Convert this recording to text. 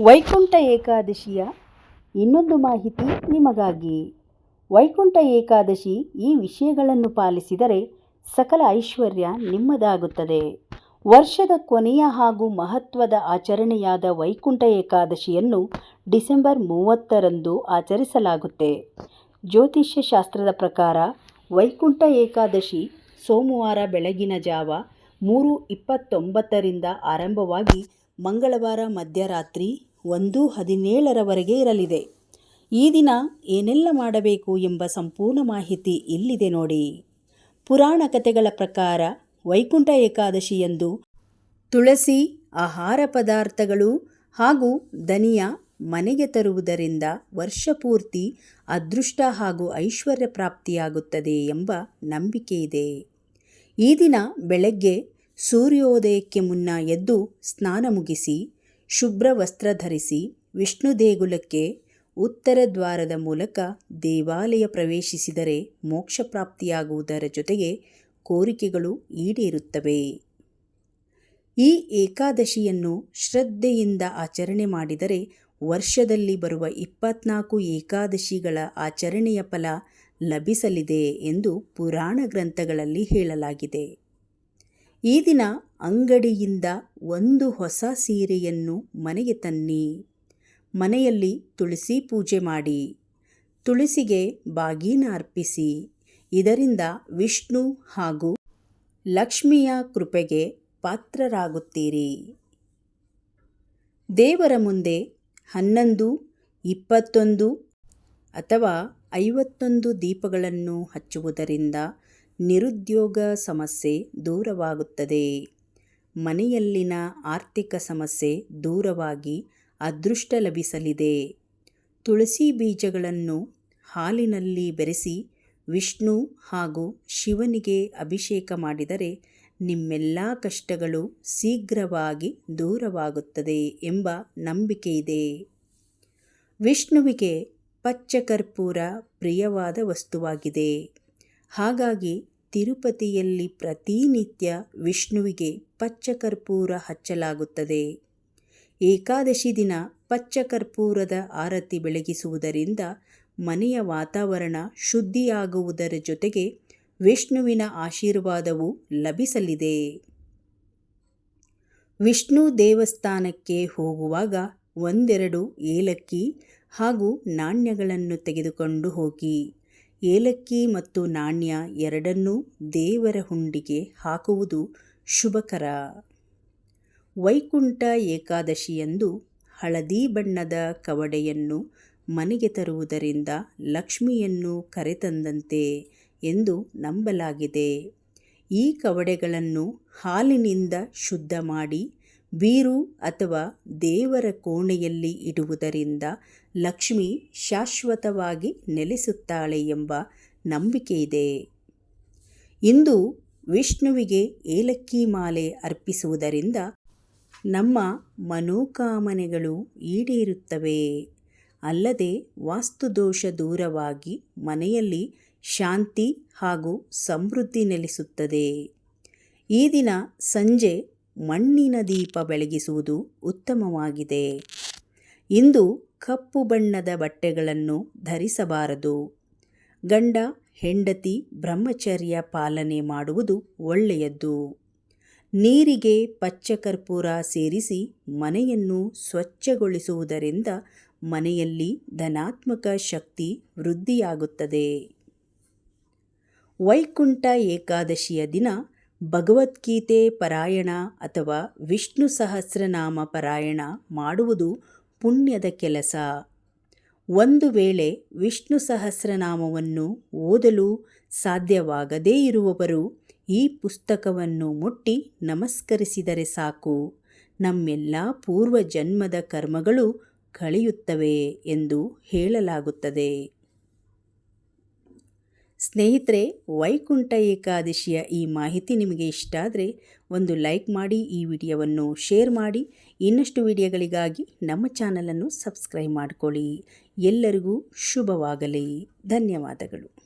ವೈಕುಂಠ ಏಕಾದಶಿಯ ಇನ್ನೊಂದು ಮಾಹಿತಿ ನಿಮಗಾಗಿ. ವೈಕುಂಠ ಏಕಾದಶಿ ಈ ವಿಷಯಗಳನ್ನು ಪಾಲಿಸಿದರೆ ಸಕಲ ಐಶ್ವರ್ಯ ನಿಮ್ಮದಾಗುತ್ತದೆ. ವರ್ಷದ ಕೊನೆಯ ಹಾಗೂ ಮಹತ್ವದ ಆಚರಣೆಯಾದ ವೈಕುಂಠ ಏಕಾದಶಿಯನ್ನು ಡಿಸೆಂಬರ್ ಮೂವತ್ತರಂದು ಆಚರಿಸಲಾಗುತ್ತೆ. ಜ್ಯೋತಿಷ್ಯ ಶಾಸ್ತ್ರದ ಪ್ರಕಾರ ವೈಕುಂಠ ಏಕಾದಶಿ ಸೋಮವಾರ ಬೆಳಗಿನ ಜಾವ ಮೂರು ಇಪ್ಪತ್ತೊಂಬತ್ತರಿಂದ ಆರಂಭವಾಗಿ ಮಂಗಳವಾರ ಮಧ್ಯರಾತ್ರಿ ಒಂದು ಹದಿನೇಳರವರೆಗೆ ಇರಲಿದೆ. ಈ ದಿನ ಏನೆಲ್ಲ ಮಾಡಬೇಕು ಎಂಬ ಸಂಪೂರ್ಣ ಮಾಹಿತಿ ಇಲ್ಲಿದೆ ನೋಡಿ. ಪುರಾಣ ಕಥೆಗಳ ಪ್ರಕಾರ ವೈಕುಂಠ ಏಕಾದಶಿಯಂದು ತುಳಸಿ ಆಹಾರ ಪದಾರ್ಥಗಳು ಹಾಗೂ ದನಿಯ ಮನೆಗೆ ತರುವುದರಿಂದ ವರ್ಷಪೂರ್ತಿ ಅದೃಷ್ಟ ಹಾಗೂ ಐಶ್ವರ್ಯ ಪ್ರಾಪ್ತಿಯಾಗುತ್ತದೆ ಎಂಬ ನಂಬಿಕೆ ಇದೆ. ಈ ದಿನ ಬೆಳಗ್ಗೆ ಸೂರ್ಯೋದಯಕ್ಕೆ ಮುನ್ನ ಎದ್ದು ಸ್ನಾನ ಮುಗಿಸಿ, ಶುಭ್ರ ವಸ್ತ್ರ ಧರಿಸಿ, ವಿಷ್ಣು ದೇಗುಲಕ್ಕೆ ಉತ್ತರ ದ್ವಾರದ ಮೂಲಕ ದೇವಾಲಯ ಪ್ರವೇಶಿಸಿದರೆ ಮೋಕ್ಷ ಪ್ರಾಪ್ತಿಯಾಗುವುದರ ಜೊತೆಗೆ ಕೋರಿಕೆಗಳು ಈಡೇರುತ್ತವೆ. ಈ ಏಕಾದಶಿಯನ್ನು ಶ್ರದ್ಧೆಯಿಂದ ಆಚರಣೆ ಮಾಡಿದರೆ ವರ್ಷದಲ್ಲಿ ಬರುವ ಇಪ್ಪತ್ನಾಲ್ಕು ಏಕಾದಶಿಗಳ ಆಚರಣೆಯ ಫಲ ಲಭಿಸಲಿದೆ ಎಂದು ಪುರಾಣ ಗ್ರಂಥಗಳಲ್ಲಿ ಹೇಳಲಾಗಿದೆ. ಈ ದಿನ ಅಂಗಡಿಯಿಂದ ಒಂದು ಹೊಸ ಸೀರೆಯನ್ನು ಮನೆಗೆ ತನ್ನಿ. ಮನೆಯಲ್ಲಿ ತುಳಸಿ ಪೂಜೆ ಮಾಡಿ. ತುಳಸಿಗೆ ಬಾಗಿನ ಅರ್ಪಿಸಿ. ಇದರಿಂದ ವಿಷ್ಣು ಹಾಗೂ ಲಕ್ಷ್ಮಿಯ ಕೃಪೆಗೆ ಪಾತ್ರರಾಗುತ್ತೀರಿ. ದೇವರ ಮುಂದೆ ಹನ್ನೊಂದು, ಇಪ್ಪತ್ತೊಂದು ಅಥವಾ ಐವತ್ತೊಂದು ದೀಪಗಳನ್ನು ಹಚ್ಚುವುದರಿಂದ ನಿರುದ್ಯೋಗ ಸಮಸ್ಯೆ ದೂರವಾಗುತ್ತದೆ. ಮನೆಯಲ್ಲಿನ ಆರ್ಥಿಕ ಸಮಸ್ಯೆ ದೂರವಾಗಿ ಅದೃಷ್ಟ ಲಭಿಸಲಿದೆ. ತುಳಸಿ ಬೀಜಗಳನ್ನು ಹಾಲಿನಲ್ಲಿ ಬೆರೆಸಿ ವಿಷ್ಣು ಹಾಗೂ ಶಿವನಿಗೆ ಅಭಿಷೇಕ ಮಾಡಿದರೆ ನಿಮ್ಮೆಲ್ಲ ಕಷ್ಟಗಳು ಶೀಘ್ರವಾಗಿ ದೂರವಾಗುತ್ತದೆ ಎಂಬ ನಂಬಿಕೆ ಇದೆ ವಿಷ್ಣುವಿಗೆ ಪಚ್ಚಕರ್ಪೂರ ಪ್ರಿಯವಾದ ವಸ್ತುವಾಗಿದೆ. ಹಾಗಾಗಿ ತಿರುಪತಿಯಲ್ಲಿ ಪ್ರತಿನಿತ್ಯ ವಿಷ್ಣುವಿಗೆ ಪಚ್ಚಕರ್ಪೂರ ಹಚ್ಚಲಾಗುತ್ತದೆ. ಏಕಾದಶಿ ದಿನ ಪಚ್ಚಕರ್ಪೂರದ ಆರತಿ ಬೆಳಗಿಸುವುದರಿಂದ ಮನೆಯ ವಾತಾವರಣ ಶುದ್ಧಿಯಾಗುವುದರ ಜೊತೆಗೆ ವಿಷ್ಣುವಿನ ಆಶೀರ್ವಾದವು ಲಭಿಸಲಿದೆ. ವಿಷ್ಣು ದೇವಸ್ಥಾನಕ್ಕೆ ಹೋಗುವಾಗ ಒಂದೆರಡು ಏಲಕ್ಕಿ ಹಾಗೂ ನಾಣ್ಯಗಳನ್ನು ತೆಗೆದುಕೊಂಡು ಹೋಗಿ. ಏಲಕ್ಕಿ ಮತ್ತು ನಾಣ್ಯ ಎರಡನ್ನೂ ದೇವರ ಹುಂಡಿಗೆ ಹಾಕುವುದು ಶುಭಕರ. ವೈಕುಂಠ ಏಕಾದಶಿಯಂದು ಹಳದಿ ಬಣ್ಣದ ಕವಡೆಯನ್ನು ಮನೆಗೆ ತರುವುದರಿಂದ ಲಕ್ಷ್ಮಿಯನ್ನು ಕರೆತಂದಂತೆ ಎಂದು ನಂಬಲಾಗಿದೆ. ಈ ಕವಡೆಗಳನ್ನು ಹಾಲಿನಿಂದ ಶುದ್ಧ ಮಾಡಿ ಬೀರು ಅಥವಾ ದೇವರ ಕೋಣೆಯಲ್ಲಿ ಇಡುವುದರಿಂದ ಲಕ್ಷ್ಮಿ ಶಾಶ್ವತವಾಗಿ ನೆಲೆಸುತ್ತಾಳೆ ಎಂಬ ನಂಬಿಕೆ ಇದೆ. ಇಂದು ವಿಷ್ಣುವಿಗೆ ಏಲಕ್ಕಿ ಮಾಲೆ ಅರ್ಪಿಸುವುದರಿಂದ ನಮ್ಮ ಮನೋಕಾಮನೆಗಳು ಈಡೇರುತ್ತವೆ. ಅಲ್ಲದೆ ವಾಸ್ತುದೋಷ ದೂರವಾಗಿ ಮನೆಯಲ್ಲಿ ಶಾಂತಿ ಹಾಗೂ ಸಮೃದ್ಧಿ ನೆಲೆಸುತ್ತದೆ. ಈ ದಿನ ಸಂಜೆ ಮಣ್ಣಿನ ದೀಪ ಬೆಳಗಿಸುವುದು ಉತ್ತಮವಾಗಿದೆ. ಇಂದು ಕಪ್ಪು ಬಣ್ಣದ ಬಟ್ಟೆಗಳನ್ನು ಧರಿಸಬಾರದು. ಗಂಡ, ಹೆಂಡತಿ, ಬ್ರಹ್ಮಚರ್ಯ ಪಾಲನೆ ಮಾಡುವುದು ಒಳ್ಳೆಯದ್ದು. ನೀರಿಗೆ ಪಚ್ಚಕರ್ಪೂರ ಸೇರಿಸಿ ಮನೆಯನ್ನು ಸ್ವಚ್ಛಗೊಳಿಸುವುದರಿಂದ ಮನೆಯಲ್ಲಿ ಧನಾತ್ಮಕ ಶಕ್ತಿ ವೃದ್ಧಿಯಾಗುತ್ತದೆ. ವೈಕುಂಠ ಏಕಾದಶಿಯ ದಿನ ಭಗವದ್ಗೀತೆ ಪಾರಾಯಣ ಅಥವಾ ವಿಷ್ಣು ಸಹಸ್ರನಾಮ ಪಾರಾಯಣ ಮಾಡುವುದು ಪುಣ್ಯದ ಕೆಲಸ. ಒಂದು ವೇಳೆ ವಿಷ್ಣು ಸಹಸ್ರನಾಮವನ್ನು ಓದಲು ಸಾಧ್ಯವಾಗದೇ ಇರುವವರು ಈ ಪುಸ್ತಕವನ್ನು ಮುಟ್ಟಿ ನಮಸ್ಕರಿಸಿದರೆ ಸಾಕು. ನಮ್ಮೆಲ್ಲ ಪೂರ್ವ ಜನ್ಮದ ಕರ್ಮಗಳು ಕಳೆಯುತ್ತವೆ ಎಂದು ಹೇಳಲಾಗುತ್ತದೆ. ಸ್ನೇಹಿತರೆ, ವೈಕುಂಠ ಏಕಾದಶಿಯ ಈ ಮಾಹಿತಿ ನಿಮಗೆ ಇಷ್ಟ ಆದರೆ ಒಂದು ಲೈಕ್ ಮಾಡಿ, ಈ ವಿಡಿಯೋವನ್ನು ಶೇರ್ ಮಾಡಿ. ಇನ್ನಷ್ಟು ವಿಡಿಯೋಗಳಿಗಾಗಿ ನಮ್ಮ ಚಾನಲನ್ನು ಸಬ್ಸ್ಕ್ರೈಬ್ ಮಾಡಿಕೊಳ್ಳಿ. ಎಲ್ಲರಿಗೂ ಶುಭವಾಗಲಿ. ಧನ್ಯವಾದಗಳು.